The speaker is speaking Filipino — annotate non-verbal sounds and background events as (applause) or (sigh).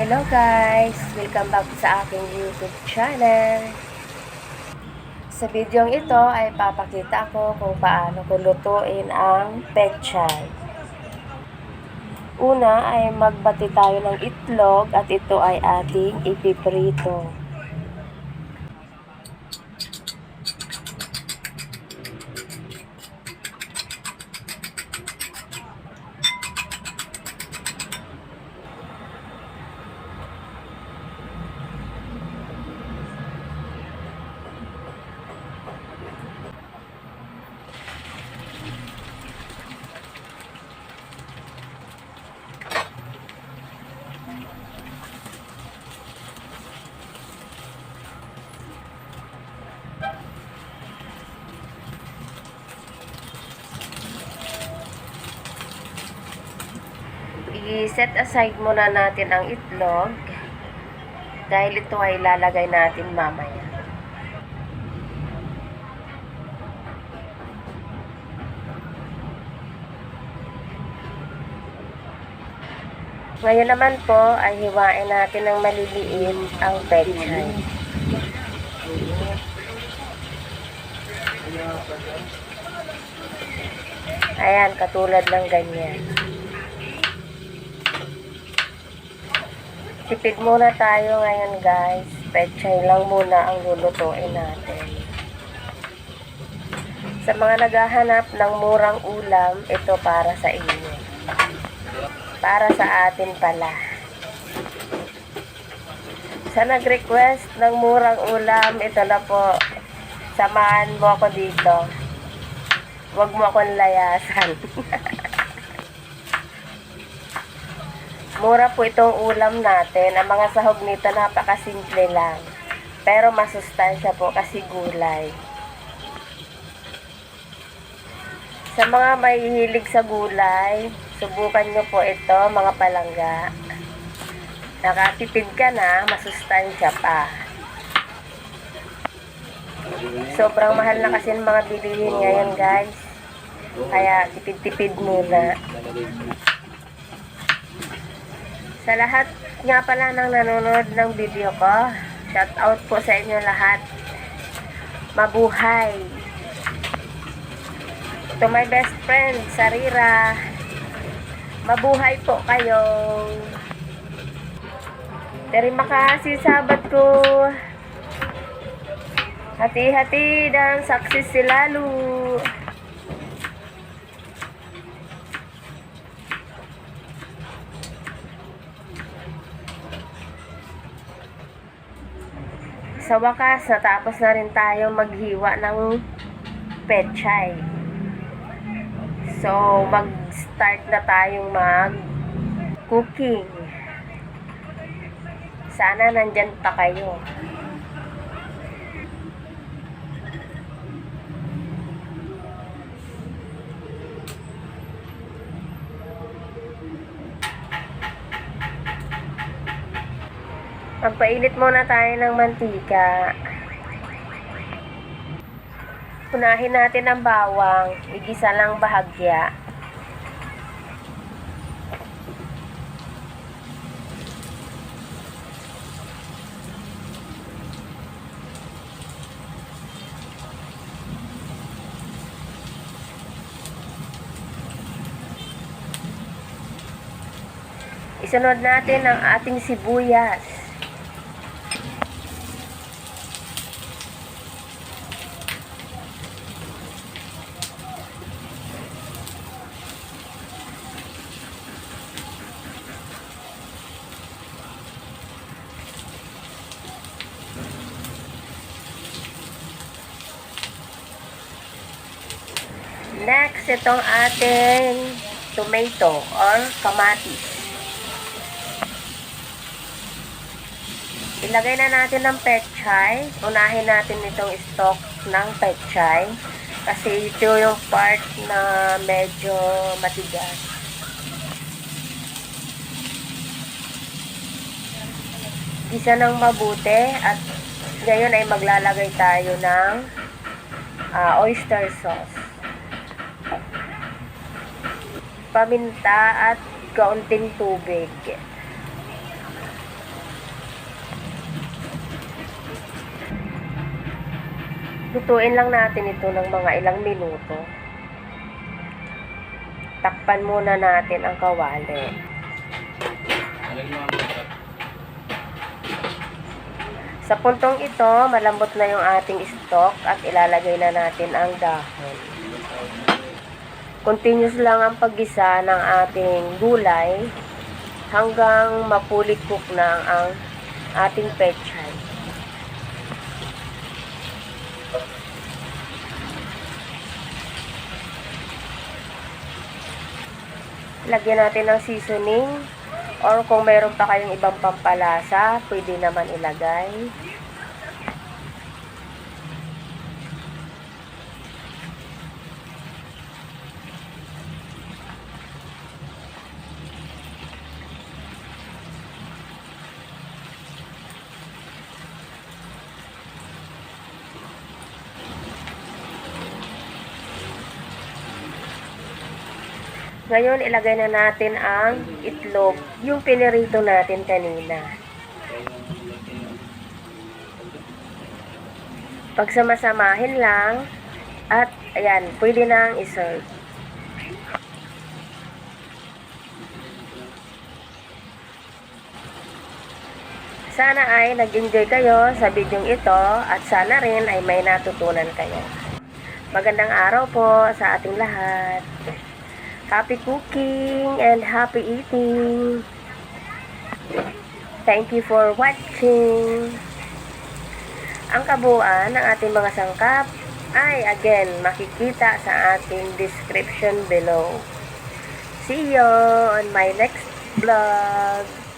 Hello guys! Welcome back sa aking YouTube channel. Sa video ito ay papakita ko kung paano ko lutuin ang pechay. Una ay magbati tayo ng itlog at ito ay ating ipiprito. I-set aside muna natin ang itlog dahil ito ay lalagay natin mamaya. Ngayon naman po ay hiwain natin ng maliliit ang pechay. Ayan, katulad ng ganyan. Tipid muna tayo ngayon guys. Pechay lang muna ang lulutuin natin. Sa mga naghahanap ng murang ulam, ito para sa inyo. Para sa atin pala. Sa nag-request ng murang ulam, ito na po. Samahan mo ako dito. Huwag mo akong layasan. (laughs) Mura po itong ulam natin. Ang mga sahog nito napakasimple lang. Pero masustansya po kasi gulay. Sa mga may hilig sa gulay, subukan nyo po ito mga palangga. Nakatipid ka na, masustansya pa. Sobrang mahal na kasi ng mga bilihin ngayon guys. Kaya tipid-tipid muna. Sa lahat nga pala ng nanonood ng video ko, shout out po sa inyo lahat. Mabuhay! To my best friend, Sarira. Mabuhay po kayo. Terima kasih sahabat ko. Hati-hati dan sukses selalu. Sa wakas, natapos na rin tayo maghiwa ng pechay. So, mag-start na tayong mag-cooking. Sana nandyan pa kayo. Magpainit muna tayo ng mantika. Punahin natin ang bawang. Igisa lang bahagya. Isunod natin ang ating sibuyas. Next, itong ating tomato or kamatis. Ilagay na natin ng pechay. Unahin natin itong stock ng pechay. Kasi ito yung part na medyo matigas. Isa ng mabuti at ngayon ay maglalagay tayo ng ah, oyster sauce paminta at kaunting tubig. Lutuin lang natin ito ng mga ilang minuto. Takpan muna natin ang kawali. Sa puntong ito, malambot na yung ating stock at ilalagay na natin ang dahon. Continuous lang ang paggisa ng ating gulay hanggang mapulit cook na ang ating pechay. Lagyan natin ng seasoning or kung mayroon pa kayong ibang pampalasa, pwede naman ilagay. Ngayon, ilagay na natin ang itlog, yung pinirito natin kanina. Pagsamasamahin lang, at ayan, pwede na ang iserve. Sana ay nag-enjoy kayo sa video ito at sana rin ay may natutunan kayo. Magandang araw po sa ating lahat. Happy cooking and happy eating. Thank you for watching. Ang kabuuan ng ating mga sangkap ay again makikita sa ating description below. See you on my next vlog.